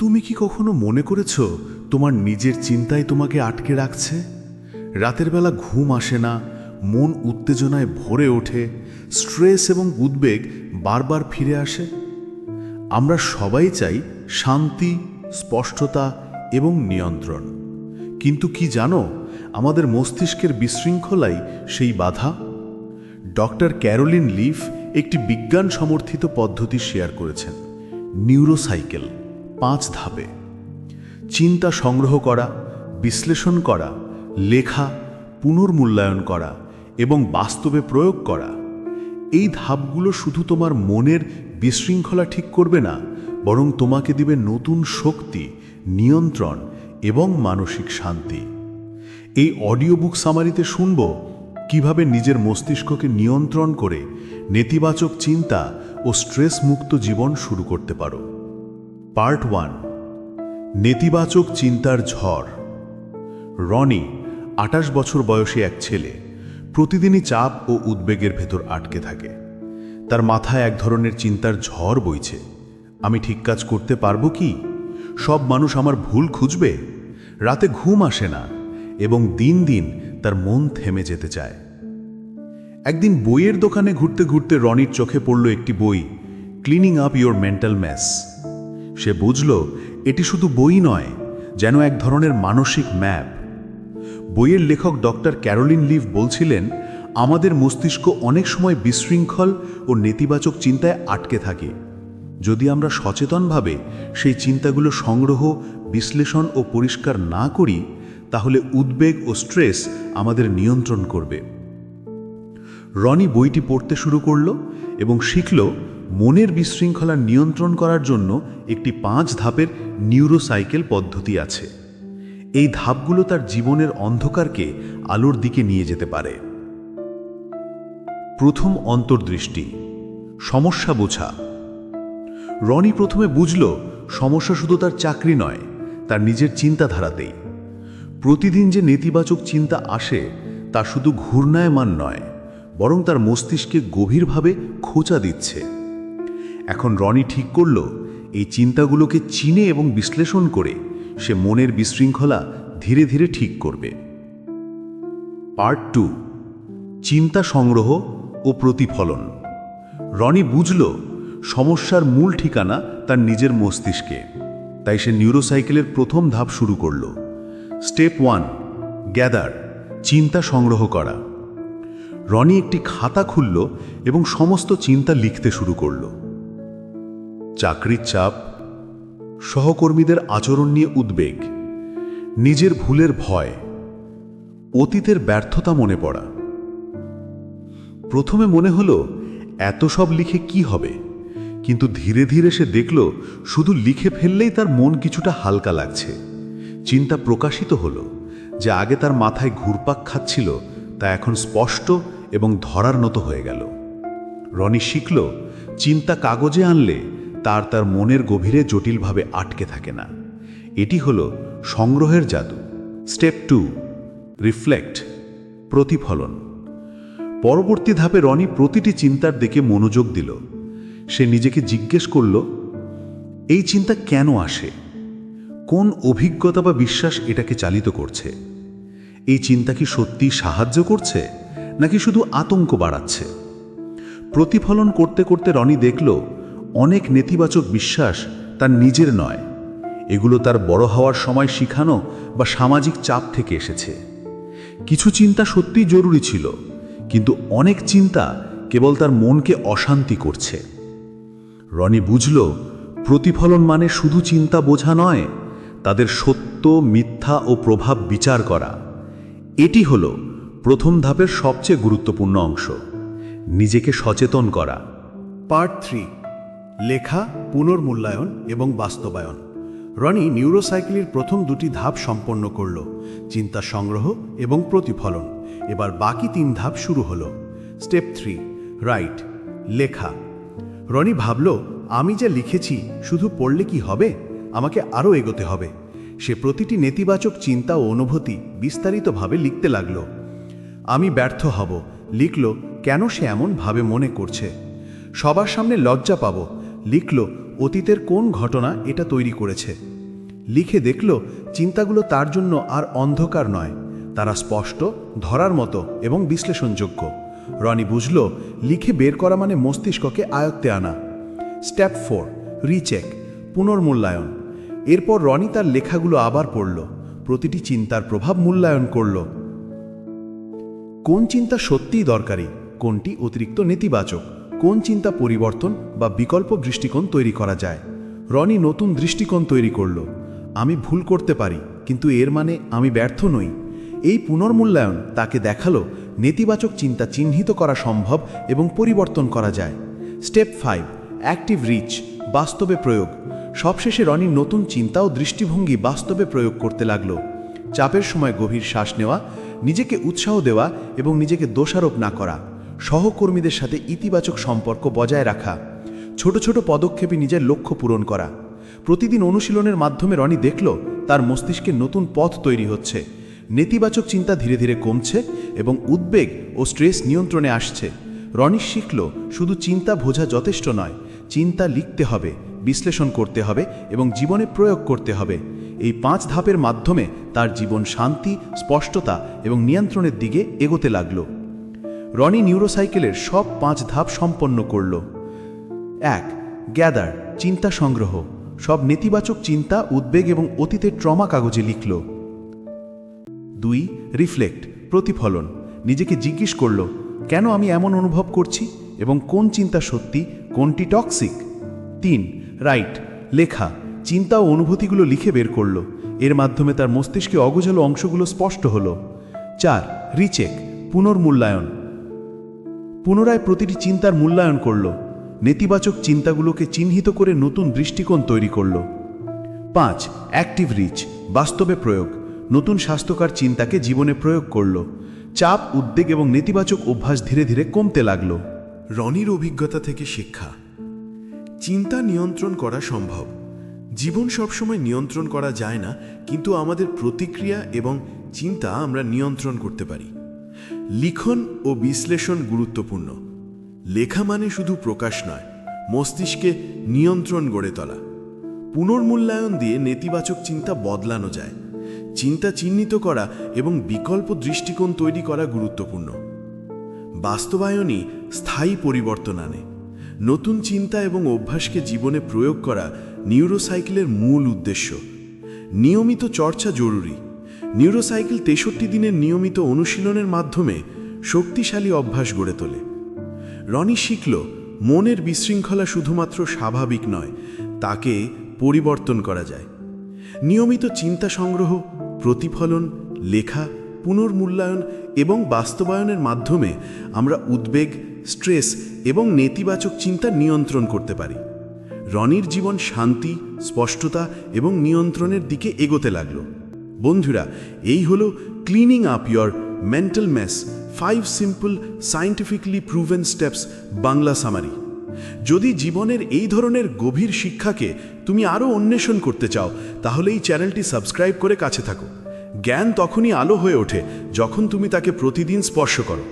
তুমি কি কখনো মনে করেছ তোমার নিজের চিন্তায় তোমাকে আটকে রাখছে? রাতের বেলা ঘুম আসে না, মন উত্তেজনায় ভরে ওঠে, স্ট্রেস এবং উদ্বেগ বারবার ফিরে আসে। আমরা সবাই চাই শান্তি, স্পষ্টতা এবং নিয়ন্ত্রণ। কিন্তু কি জানো, আমাদের মস্তিষ্কের বিশৃঙ্খলাই সেই বাধা? ডক্টর ক্যারোলিন লিফ একটি বিজ্ঞান সমর্থিত পদ্ধতি শেয়ার করেছেন, নিউরোসাইকেল। পাঁচ ধাপে। চিন্তা সংগ্রহ করা, বিশ্লেষণ করা, লেখা, পুনর্মূল্যায়ন করা এবং বাস্তবে প্রয়োগ করা। এই ধাপগুলো শুধু তোমার মনের বিশৃঙ্খলা ঠিক করবে না, বরং তোমাকে দিবে নতুন শক্তি, নিয়ন্ত্রণ এবং মানসিক শান্তি। এই অডিও বুক সামারিতে শুনব কীভাবে নিজের মস্তিষ্ককে নিয়ন্ত্রণ করে নেতিবাচক চিন্তা ও স্ট্রেস মুক্ত জীবন শুরু করতে পারো। পার্ট ওয়ান, নেতিবাচক চিন্তার ঝড়। রনি আটাশ বছর বয়সী এক ছেলে, প্রতিদিনই চাপ ও উদ্বেগের ভেতর আটকে থাকে। তার মাথায় এক ধরনের চিন্তার ঝড় বইছে। আমি ঠিক কাজ করতে পারব কি? সব মানুষ আমার ভুল খুঁজবে? রাতে ঘুম আসে না এবং দিন দিন তার মন থেমে যেতে চায়। একদিন বইয়ের দোকানে ঘুরতে ঘুরতে রনির চোখে পড়ল একটি বই cleaning up your mental mess সে বুঝল, এটি শুধু বই নয়, যেন এক ধরনের মানসিক ম্যাপ। বইয়ের লেখক ডক্টর ক্যারোলিন লিভ বলছিলেন, আমাদের মস্তিষ্ক অনেক সময় বিশৃঙ্খল ও নেতিবাচক চিন্তায় আটকে থাকে। যদি আমরা সচেতনভাবে সেই চিন্তাগুলো সংগ্রহ, বিশ্লেষণ ও পরিষ্কার না করি, তাহলে উদ্বেগ ও স্ট্রেস আমাদের নিয়ন্ত্রণ করবে। রনি বইটি পড়তে শুরু করল এবং শিখল মনের বিশৃঙ্খলা নিয়ন্ত্রণ করার জন্য একটি পাঁচ ধাপের নিউরোসাইকেল পদ্ধতি আছে। এই ধাপগুলো তার জীবনের অন্ধকারকে আলোর দিকে নিয়ে যেতে পারে। প্রথম অন্তর্দৃষ্টি, সমস্যা বোঝা। রনি প্রথমে বুঝল, সমস্যা শুধু তার চাকরি নয়, তার নিজের চিন্তাধারাতেই। প্রতিদিন যে নেতিবাচক চিন্তা আসে, তা শুধু ঘূর্ণায়মান নয়, বরং তার মস্তিষ্কে গভীরভাবে খোঁচা দিচ্ছে। এখন রনি ঠিক করল, এই চিন্তাগুলোকে চিনে এবং বিশ্লেষণ করে সে মনের বিশৃঙ্খলা ধীরে ধীরে ঠিক করবে। পার্ট টু, চিন্তা সংগ্রহ ও প্রতিফলন। রনি বুঝল, সমস্যার মূল ঠিকানা তার নিজের মস্তিষ্কে। তাই সে নিউরোসাইকেলের প্রথম ধাপ শুরু করল। স্টেপ ওয়ান, গ্যাদার, চিন্তা সংগ্রহ করা। রনি একটি খাতা খুলল এবং সমস্ত চিন্তা লিখতে শুরু করল। চাকরির চাপ, সহকর্মীদের আচরণ নিয়ে উদ্বেগ, নিজের ভুলের ভয়, অতীতের ব্যর্থতা মনে পড়া। প্রথমে মনে হলো, এত সব লিখে কি হবে? কিন্তু ধীরে ধীরে সে দেখল, শুধু লিখে ফেললেই তার মন কিছুটা হালকা লাগছে। চিন্তা প্রকাশিত হলো যে আগে তার মাথায় ঘুরপাক খাচ্ছিল, তা এখন স্পষ্ট এবং ধরার মতো হয়ে গেল। রনি শিখল, চিন্তা কাগজে আনলে তার তার মনের গভীরে জটিলভাবে আটকে থাকে না। এটি হল সংগ্রহের জাদু। স্টেপ টু, রিফ্লেক্ট, প্রতিফলন। পরবর্তী ধাপে রনি প্রতিটি চিন্তার দিকে মনোযোগ দিল। সে নিজেকে জিজ্ঞেস করল, এই চিন্তা কেন আসে? কোন অভিজ্ঞতা বা বিশ্বাস এটাকে চালিত করছে? এই চিন্তা কি সত্যি সাহায্য করছে, নাকি শুধু আতঙ্ক বাড়াচ্ছে? প্রতিফলন করতে করতে রনি দেখল অনেক নেতিবাচক বিশ্বাস তার নিজের নয়। এগুলো তার বড় হওয়ার সময় শিখানো বা সামাজিক চাপ থেকে এসেছে। কিছু চিন্তা সত্যিই জরুরি ছিল, কিন্তু অনেক চিন্তা কেবল তার মনকে অশান্তি করছে। রনি বুঝল, প্রতিফলন মানে শুধু চিন্তা বোঝা নয়, তাদের সত্য, মিথ্যা ও প্রভাব বিচার করা। এটি হল প্রথম ধাপের সবচেয়ে গুরুত্বপূর্ণ অংশ, নিজেকে সচেতন করা। পার্ট থ্রি লেখা, পুনর্মূল্যায়ন এবং বাস্তবায়ন। রনি নিউরোসাইকেলের প্রথম দুটি ধাপ সম্পন্ন করল, চিন্তা সংগ্রহ এবং প্রতিফলন। এবার বাকি তিন ধাপ শুরু হলো। স্টেপ থ্রি, রাইট, লেখা। রনি ভাবল, আমি যা লিখেছি, শুধু পড়লে কি হবে? আমাকে আরও এগোতে হবে। সে প্রতিটি নেতিবাচক চিন্তা ও অনুভূতি বিস্তারিতভাবে লিখতে লাগল। আমি ব্যর্থ হব। লিখল, কেন সে এমনভাবে মনে করছে? সবার সামনে লজ্জা পাব। লিখল, অতীতের কোন ঘটনা এটা তৈরি করেছে? লিখে দেখল, চিন্তাগুলো তার জন্য আর অন্ধকার নয়। তারা স্পষ্ট, ধরার মতো এবং বিশ্লেষণযোগ্য। রনি বুঝল, লিখে বের করা মানে মস্তিষ্ককে আয়ত্তে আনা। স্টেপ ফোর রিচেক পুনর্মূল্যায়ন। এরপর রনি তার লেখাগুলো আবার পড়ল। প্রতিটি চিন্তার প্রভাব মূল্যায়ন করল। কোন চিন্তা সত্যিই দরকারি? কোনটি অতিরিক্ত নেতিবাচক? কোন চিন্তা পরিবর্তন বা বিকল্প দৃষ্টিকোণ তৈরি করা যায়? রনি নতুন দৃষ্টিকোণ তৈরি করল। আমি ভুল করতে পারি, কিন্তু এর মানে আমি ব্যর্থ নই। এই পুনর্মূল্যায়ন তাকে দেখাল নেতিবাচক চিন্তা চিহ্নিত করা সম্ভব এবং পরিবর্তন করা যায়। স্টেপ ফাইভ, অ্যাক্টিভ রিচ, বাস্তবে প্রয়োগ। সবশেষে রনির নতুন চিন্তা ও দৃষ্টিভঙ্গি বাস্তবে প্রয়োগ করতে লাগল। চাপের সময় গভীর শ্বাস নেওয়া, নিজেকে উৎসাহ দেওয়া এবং নিজেকে দোষারোপ না করা। সহকর্মীদের সাথে ইতিবাচক সম্পর্ক বজায় রাখা, ছোট ছোট পদক্ষেপে নিজের লক্ষ্য পূরণ করা। প্রতিদিন অনুশীলনের মাধ্যমে রনি দেখল, তার মস্তিষ্কে নতুন পথ তৈরি হচ্ছে। নেতিবাচক চিন্তা ধীরে ধীরে কমছে এবং উদ্বেগ ও স্ট্রেস নিয়ন্ত্রণে আসছে। রনি শিখল, শুধু চিন্তা বোঝা যথেষ্ট নয়, চিন্তা লিখতে হবে, বিশ্লেষণ করতে হবে এবং জীবনে প্রয়োগ করতে হবে। এই পাঁচ ধাপের মাধ্যমে তার জীবন শান্তি, স্পষ্টতা এবং নিয়ন্ত্রণের দিকে এগোতে লাগল। রনি নিউরোসাইকেলের সব পাঁচ ধাপ সম্পন্ন করল। এক, গ্যাদার, চিন্তা সংগ্রহ। সব নেতিবাচক চিন্তা, উদ্বেগ এবং অতীতের ট্রমা কাগজে লিখল। দুই, রিফ্লেক্ট, প্রতিফলন। নিজেকে জিজ্ঞেস করল, কেন আমি এমন অনুভব করছি? এবং কোন চিন্তা সত্যি? কোনটি টক্সিক? তিন, রাইট, লেখা। চিন্তা ও অনুভূতিগুলো লিখে বের করল। এর মাধ্যমে তার মস্তিষ্কে অগোছালো অংশগুলো স্পষ্ট হলো। চার, রিচেক, পুনর্মূল্যায়ন। পুনরায় প্রতিটি চিন্তার মূল্যায়ন করল। নেতিবাচক চিন্তাগুলোকে চিহ্নিত করে নতুন দৃষ্টিকোণ তৈরি করল। পাঁচ অ্যাক্টিভ রিচ বাস্তবে প্রয়োগ। নতুন স্বাস্থ্যকর চিন্তাকে জীবনে প্রয়োগ করল। চাপ, উদ্বেগ এবং নেতিবাচক অভ্যাস ধীরে ধীরে কমতে লাগল। রনির অভিজ্ঞতা থেকে শিক্ষা। চিন্তা নিয়ন্ত্রণ করা সম্ভব। জীবন সবসময় নিয়ন্ত্রণ করা যায় না, কিন্তু আমাদের প্রতিক্রিয়া এবং চিন্তা আমরা নিয়ন্ত্রণ করতে পারি। লিখন ও বিশ্লেষণ গুরুত্বপূর্ণ। লেখা মানে শুধু প্রকাশ নয়, মস্তিষ্কে নিয়ন্ত্রণ গড়ে তোলা। পুনর্মূল্যায়ন দিয়ে নেতিবাচক চিন্তা বদলানো যায়। চিন্তা চিহ্নিত করা এবং বিকল্প দৃষ্টিকোণ তৈরি করা গুরুত্বপূর্ণ। বাস্তবায়নই স্থায়ী পরিবর্তন আনে। নতুন চিন্তা এবং অভ্যাসকে জীবনে প্রয়োগ করা নিউরোসাইকেলের মূল উদ্দেশ্য। নিয়মিত চর্চা জরুরি। নিউরোসাইকেল তেষট্টি দিনের নিয়মিত অনুশীলনের মাধ্যমে শক্তিশালী অভ্যাস গড়ে তোলে। রনি শিখল, মনের বিশৃঙ্খলা শুধুমাত্র স্বাভাবিক নয়, তাকে পরিবর্তন করা যায়। নিয়মিত চিন্তা সংগ্রহ, প্রতিফলন, লেখা, পুনর্মূল্যায়ন এবং বাস্তবায়নের মাধ্যমে আমরা উদ্বেগ, স্ট্রেস এবং নেতিবাচক চিন্তা নিয়ন্ত্রণ করতে পারি। রনির জীবন শান্তি, স্পষ্টতা এবং নিয়ন্ত্রণের দিকে এগোতে লাগল। বন্ধুরা, এই হলো cleaning up your mental mess five simple scientifically proven steps Bangla summary যদি জীবনের এই ধরনের গভীর শিক্ষাকে তুমি আরও অন্বেষণ করতে চাও, তাহলে এই চ্যানেলটি সাবস্ক্রাইব করে কাছে থাকো। জ্ঞান তখনই আলো হয়ে ওঠে যখন তুমি তাকে প্রতিদিন স্পর্শ করো।